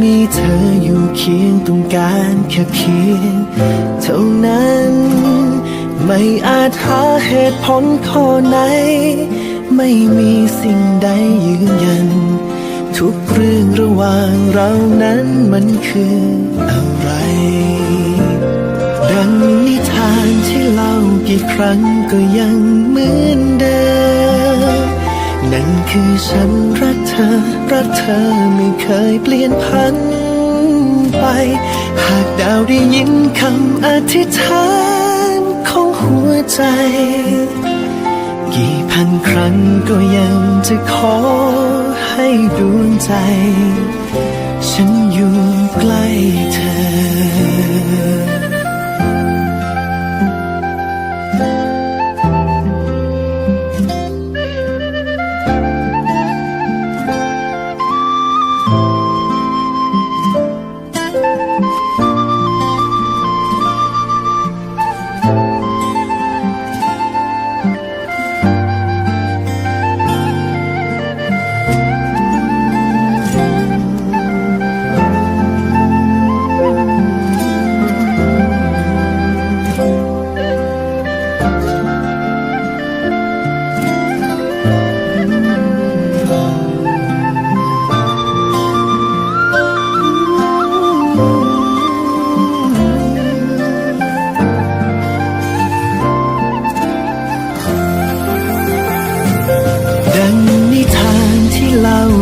มีเธออยู่เคียงตรงการแค่เพียงเท่านั้น ไม่อาจหาเหตุผลข้อไหน ไม่มีสิ่งใดยืนยัน ทุกเรื่องระหว่างเรานั้นมันคืออะไร ดังนิทานที่เล่ากี่ครั้งก็ยังเหมือนเดิม นั่นคือฉันรักเธอ รักเธอไม่เคยเปลี่ยนพันไป หากดาวได้ยินคำอธิษฐานของหัวใจ กี่พันครั้งก็ยังจะขอให้ดวงใจ ฉันอยู่ใกล้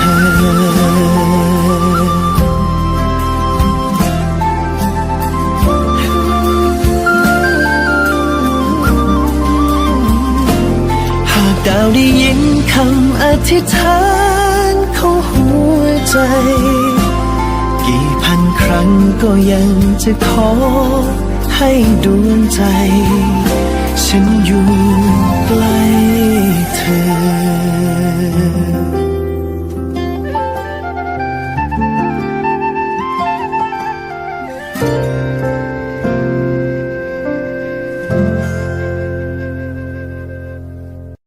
อ ดาวได้ยินคำอธิษฐานของหัวใจ กี่พันครั้งก็ยังจะขอให้ดวงใจ ฉันอยู่